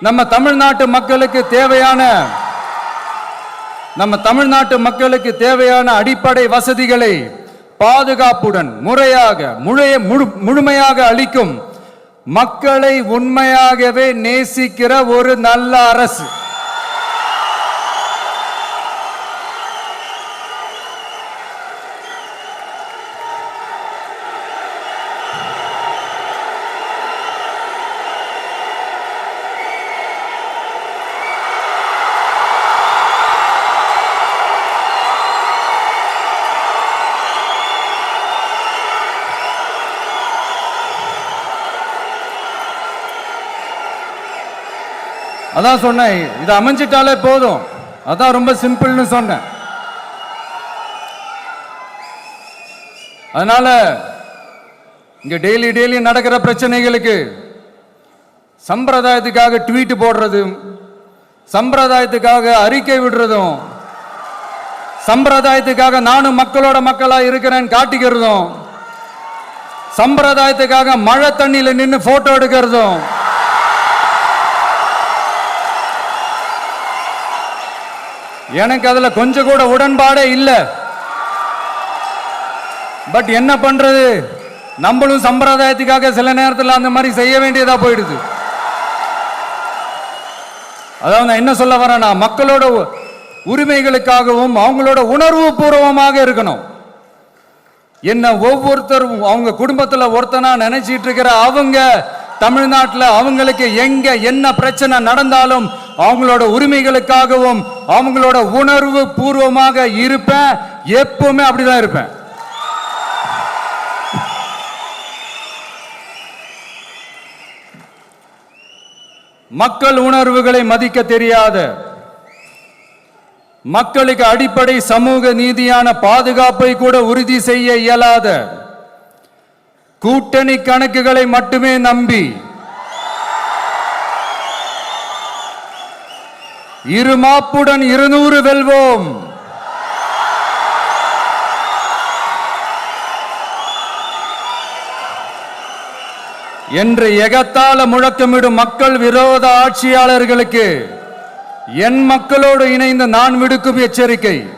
நம்ம தமிழ்நாட்டு மக்களுக்கு தேவையான நம்ம தமிழ்நாட்டு மக்களுக்கு தேவையான அடிப்படை வசதிகளை பாதுகாப்புடன் முறையாக முழைய முழு- முழுமையாக அளிக்கும் மக்களை உண்மையாகவே நேசிக்கிற ஒரு நல்ல அரசு. அதான் சொன்னேன் இது அமைஞ்சிட்டாலே போதும். அதான் ரொம்ப சிம்பிள்னு சொன்னேன். அதனால இங்க டெய்லி டெய்லி நடக்கிற பிரச்சனைகளுக்கு சம்பிரதாயத்துக்காக ட்வீட் போடுறதும் சம்பிரதாயத்துக்காக அறிக்கை விடுறதும் சம்பிரதாயத்துக்காக நானும் மக்களோட மக்களா இருக்கிறேன்னு காட்டிக்கிறதும் சம்பிரதாயத்துக்காக மழை தண்ணியில நின்று போட்டோ எடுக்கிறதும் எனக்கு அதுல கொஞ்சம் கூட உடன்பாடே இல்லை. பட் என்ன பண்றது? நம்மளும் சம்பிரதாயத்துக்காக சில நேரத்தில் அந்த மாதிரி செய்ய வேண்டியதா போயிடுது. அதாவது நான் என்ன சொல்ல வரேன்னா மக்களோட உரிமைகளுக்காகவும் அவங்களோட உணர்வு பூர்வமாக இருக்கணும். என்ன ஒவ்வொருத்தரும் அவங்க குடும்பத்தில் ஒருத்தனா நினைச்சிட்டு இருக்கிற அவங்க தமிழ்நாட்டில் அவங்களுக்கு எங்க என்ன பிரச்சனை நடந்தாலும் அவங்களோட உரிமைகளுக்காகவும் அவங்களோட உணர்வு பூர்வமாக இருப்பேன். எப்பவுமே அப்படிதான் இருப்பேன். மக்கள் உணர்வுகளை மதிக்க தெரியாத. மக்களுக்கு அடிப்படை சமூக நீதியான பாதுகாப்பை கூட உறுதி செய்ய இயலாத. கூட்டணி கணக்குகளை மட்டுமே நம்பி இருமாப்புடன் இருநூறு வெல்வோம். என்று எகத்தால முழக்கமிடும் மக்கள் விரோத ஆட்சியாளர்களுக்கு என் மக்களோடு இணைந்து நான் விடுக்கும் எச்சரிக்கை.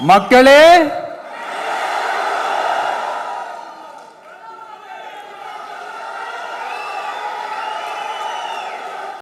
மக்களே